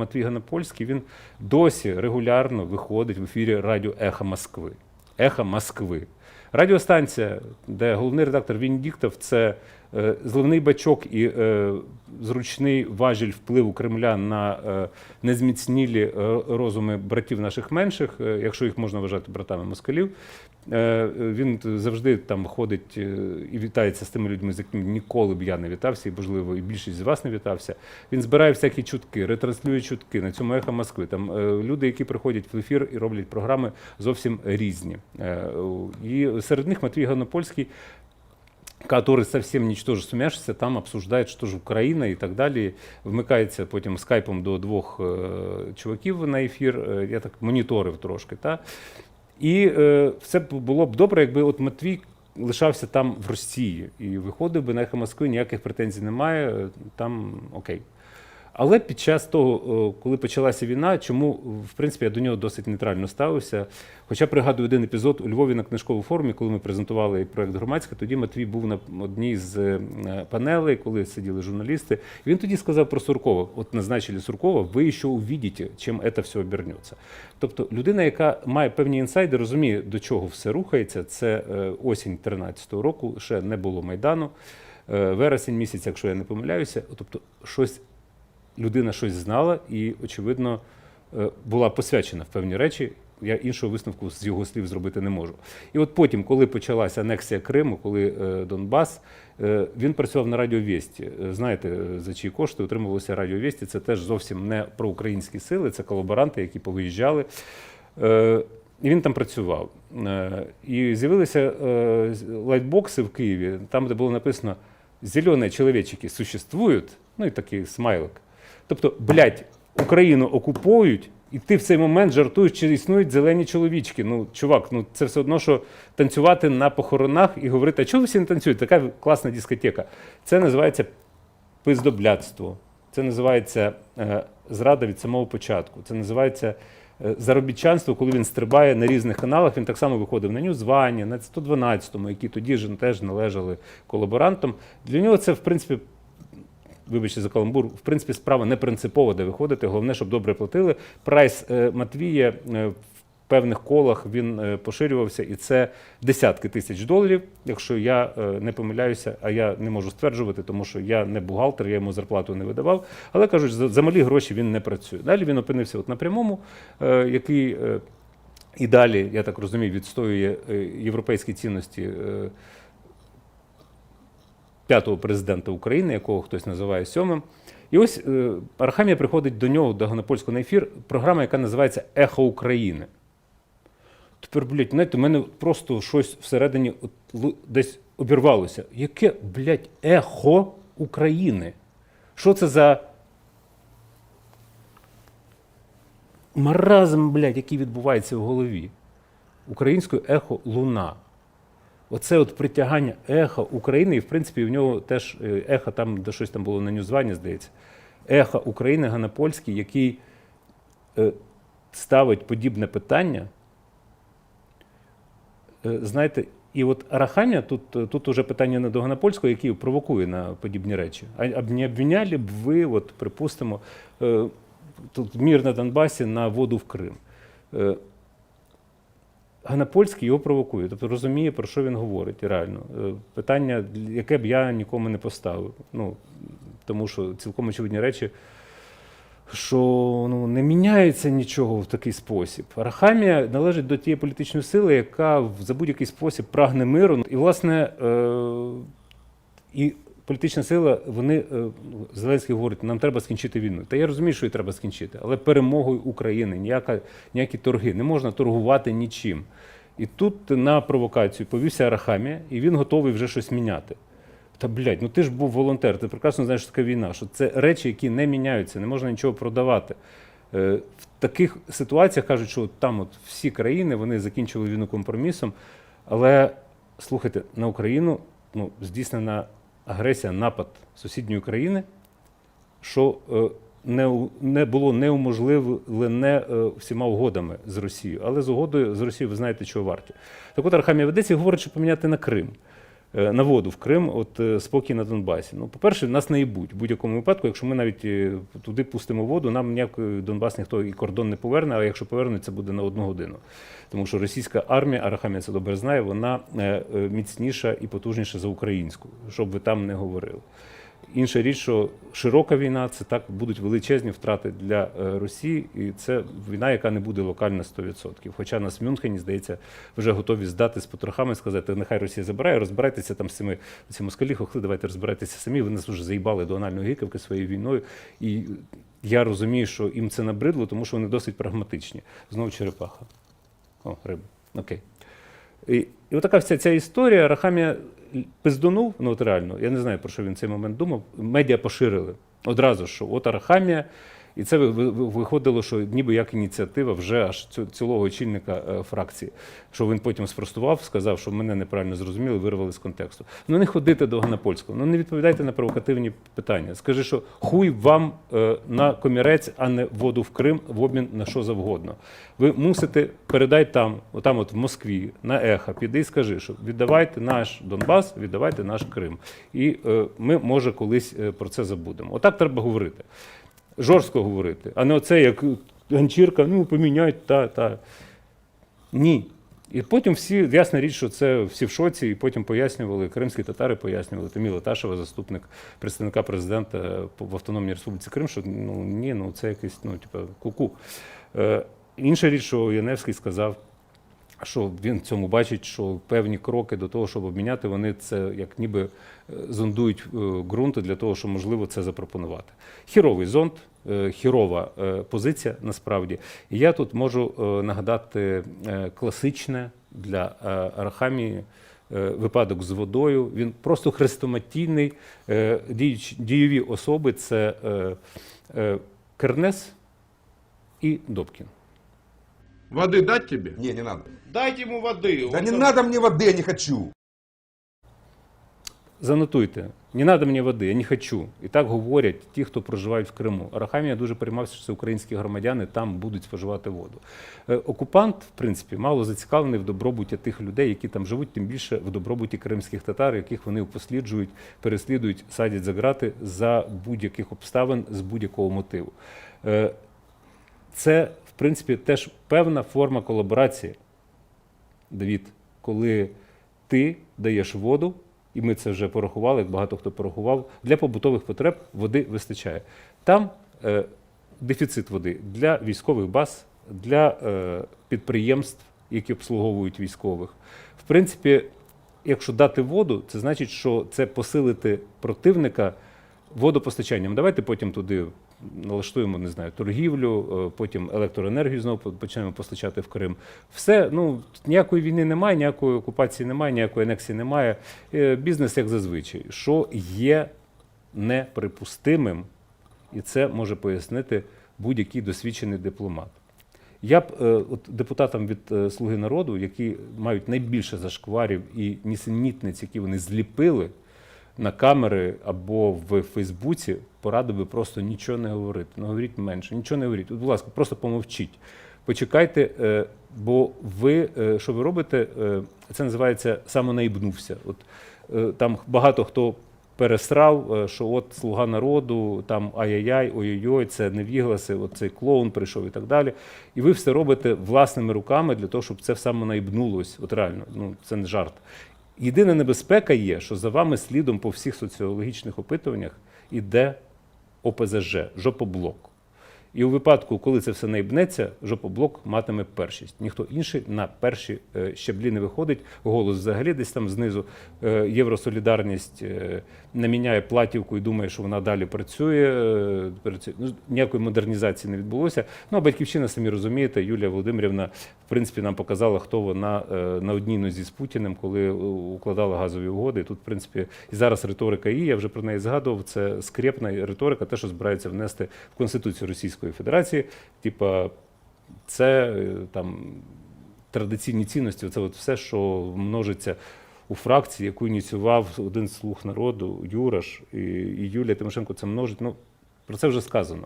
Матвій Ганопольський він досі регулярно виходить в ефірі радіо Ехо Москви. Ехо Москви. Радіостанція, де головний редактор Віндіктов, це зливний бачок і е, зручний важіль впливу Кремля на е, незміцнілі е, розуми братів наших менших, е, якщо їх можна вважати братами москалів. Е, Він завжди там ходить е, і вітається з тими людьми, з якими ніколи б я не вітався, і можливо, і більшість з вас не вітався. Він збирає всякі чутки, ретранслює чутки на цьому ехо Москви. Там е, люди, які приходять в ефір і роблять програми зовсім різні. Е, І серед них Матвій Ганопольський. Который совсем ничтоже сумяшся, там обсуждает, что же Украина и так далі. Вмикається потім скайпом до двох е, чуваків на ефір, е, я так моніторив трошки. Та? І е, все було б добре, якби от Матвій лишався там в Росії і виходив би на ехо Москви, ніяких претензій немає, там окей. Але під час того, е, коли почалася війна, чому в принципі я до нього досить нейтрально ставився. Хоча пригадую один епізод у Львові на книжковому форумі, коли ми презентували проект громадська, тоді Матвій був на одній з е, панелей, коли сиділи журналісти. І він тоді сказав про Суркова: от назначили Суркова, ви ще увидите, чим це все обернеться. Тобто людина, яка має певні інсайди, розуміє, до чого все рухається. Це е, осінь 2013 року, ще не було майдану. Вересень місяць, якщо я не помиляюся, тобто щось людина щось знала і, очевидно, е, була посвячена в певні речі. Я іншого висновку з його слів зробити не можу. І от потім, коли почалася анексія Криму, коли е, Донбас, е, він працював на Радіо Вєсті. Е, Знаєте, за чиї кошти отримувалося Радіо Вєсті. Це теж зовсім не про українські сили, це колаборанти, які повиїжджали. І він там працював. І з'явилися лайтбокси в Києві, там, де було написано «Зелені чоловічики существують, ну і такий смайлик. Тобто, блядь, Україну окупують, і ти в цей момент жартуєш, чи існують зелені чоловічки. Ну, чувак, ну це все одно, що танцювати на похоронах і говорити, а чого ви всі не танцюєте? Така класна дискотека. Це називається пиздоблядство. Це називається е, зрада від самого початку. Це називається е, заробітчанство, коли він стрибає на різних каналах. Він так само виходив на Ньюзвані, на 112-му, які тоді ж теж належали колаборантам. Для нього це, в принципі, вибачте за каламбур, в принципі, справа не принципова, де виходити. Головне, щоб добре платили. Прайс е, Матвія е, в певних колах він е, поширювався, і це десятки тисяч доларів. Якщо я не помиляюся, а я не можу стверджувати, тому що я не бухгалтер, я йому зарплату не видавав. Але кажуть, за, малі гроші він не працює. Далі він опинився от на прямому, який. і далі, я так розумію, відстоює європейські цінності п'ятого президента України, якого хтось називає сьомим. І ось е, Архамія приходить до нього, до Ганопольського на ефір, програма, яка називається Ехо України. Тепер, блядь, знаєте, у мене просто щось всередині десь обірвалося. Яке, блядь, ехо України? Що це за маразм, блядь, який відбувається в голові? Українською ехо луна. Оце от притягання ехо України, і в принципі в нього теж е, ехо там, де щось там було на Ньюзвані, здається. Ехо України Ганапольський, який е, ставить подібне питання. Е, знаєте, і от Арахамія, тут, е, тут уже питання не до Ганапольського, який провокує на подібні речі. А не обвиняли б ви, от, припустимо, е, тут мір на Донбасі на воду в Крим. Е, Ганапольський його провокує, тобто розуміє, про що він говорить реально. Е, Питання, яке б я нікому не поставив. Ну, тому що цілком очевидні речі, що ну, не міняється нічого в такий спосіб. Арахамія належить до тієї політичної сили, яка за будь-який спосіб прагне миру. І, власне, е, і політична сила, вони, е, Зеленський говорить, нам треба скінчити війну. Та я розумію, що її треба скінчити, але перемогою України, ніяка, ніякі торги, не можна торгувати нічим. І тут на провокацію повівся Арахамія, і він готовий вже щось міняти. Та блядь, ну ти ж був волонтер, ти прекрасно знаєш, що таке війна, що це речі, які не міняються, не можна нічого продавати. Е, В таких ситуаціях кажуть, що там от всі країни вони закінчили війну компромісом. Але слухайте, на Україну ну, здійснена агресія, напад сусідньої країни, що е, не, не було неуможливлене е, всіма угодами з Росією. Але з угодою з Росією ви знаєте, чого варті. Так от Архамія і говорить, що поміняти на Крим. Е, на воду в Крим, от е, спокій на Донбасі. Ну, по-перше, нас не їбуть в будь-якому випадку. Якщо ми навіть е, туди пустимо воду, нам ніякий Донбас ніхто і кордон не поверне, а якщо повернуть, це буде на одну годину. Тому що російська армія, Арахамія це добре знає, вона міцніша і потужніша за українську, щоб ви там не говорили. Інша річ, що широка війна це так будуть величезні втрати для е, Росії, і це війна, яка не буде локальна 100%. Хоча нас в Мюнхені, здається, вже готові здати з потрохами, сказати, нехай Росія забирає, розбирайтеся там з цими ці москалі, хохли, давайте розбирайтеся самі. Ви нас вже заїбали до анальної гикавки своєю війною. І я розумію, що їм це набридло, тому що вони досить прагматичні. Знову черепаха. О, риба. Окей. І, і отака вся ця історія. Рахамія пиздонув, ну я не знаю, про що він цей момент думав. Медіа поширили одразу, що от Арахамія, і це ви- ви- ви- виходило, що ніби як ініціатива вже аж цілого очільника е, фракції. Що він потім спростував, сказав, що мене неправильно зрозуміли, вирвали з контексту. Ну не ходити до Ганапольського, ну не відповідайте на провокативні питання. Скажи, що хуй вам е, на комірець, а не воду в Крим в обмін на що завгодно. Ви мусите передай там, отам, от в Москві, на ехо, піди і скажи, що віддавайте наш Донбас, віддавайте наш Крим. І е, ми, може, колись про це забудемо. Отак треба говорити. Жорстко говорити, а не оце як ганчірка, ну поміняють та, та. Ні. І потім всі, ясна річ, що це всі в шоці, і потім пояснювали, кримські татари пояснювали, Таміла Ташева, заступник представника президента в Автономній Республіці Крим, що ну ні, ну це якийсь, ну, типу, ку-ку. Е, інша річ, що Яневський сказав, що він в цьому бачить, що певні кроки до того, щоб обміняти, вони це як ніби е, зондують е, ґрунти для того, щоб можливо це запропонувати. Хіровий зонд, е, хірова позиція насправді. І я тут можу нагадати класичне для Арахамії. Випадок з водою, він просто хрестоматійний. Дієві особи це Кернес і Добкін. Воды дать тебе? Не, не надо. Дайте ему воды. Да он не там- надо мне воды, я не хочу. Занотуйте, не треба мені води, я не хочу. І так говорять ті, хто проживають в Криму. Арахамія дуже переймався, що це українські громадяни там будуть споживати воду. Е, Окупант, в принципі, мало зацікавлений в добробуті тих людей, які там живуть, тим більше в добробуті кримських татар, яких вони посліджують, переслідують, садять за грати за будь-яких обставин з будь-якого мотиву. Е, Це, в принципі, теж певна форма колаборації. Давід, коли ти даєш воду, і ми це вже порахували, як багато хто порахував, для побутових потреб води вистачає. Там е, дефіцит води для військових баз, для е, підприємств, які обслуговують військових. В принципі, якщо дати воду, це значить, що це посилити противника водопостачанням. Давайте потім туди налаштуємо, не знаю, торгівлю, е, потім електроенергію знову по- почнемо постачати в Крим. Все, ну ніякої війни немає, ніякої окупації немає, ніякої анексії немає. Е, Бізнес як зазвичай, що є неприпустимим, і це може пояснити будь-який досвідчений дипломат. Я б е, от депутатам від Слуги народу, які мають найбільше зашкварів і нісенітниць, які вони зліпили на камери або в Фейсбуці, порадив би просто нічого не говорити. Ну говоріть менше, нічого не говоріть. От, будь ласка, просто помовчіть. Почекайте, е, бо ви е, що ви робите? е, Це називається самонаїбнувся. От там багато хто пересрав, що от слуга народу, там ай-яй-яй, ой-ой-ой, це невігласи, от цей клоун прийшов і так далі. І ви все робите власними руками для того, щоб це все наїбнулось. От реально, ну це не жарт. Єдина небезпека є, що за вами слідом по всіх соціологічних опитуваннях іде ОПЗЖ, жопоблок. І у випадку, коли це все наїбнеться, жопоблок матиме першість. Ніхто інший на перші е, щаблі не виходить. Голос взагалі десь там знизу. Е, Євросолідарність не міняє платівку і думає, що вона далі працює. е, працює. Ну, ніякої модернізації не відбулося. Ну а батьківщина, самі розумієте, Юлія Володимирівна, в принципі, нам показала, хто вона на одній нозі з Путіним, коли укладала газові угоди. Тут, в принципі, і зараз риторика її, я вже про неї згадував. Це скрепна риторика, те, що збираються внести в Конституцію Російської Федерації. Типа, це е, там традиційні цінності, це от все, що множиться у фракції, яку ініціював один з слуг народу, Юраш і, і Юлія Тимошенко, це множить. Ну, про це вже сказано.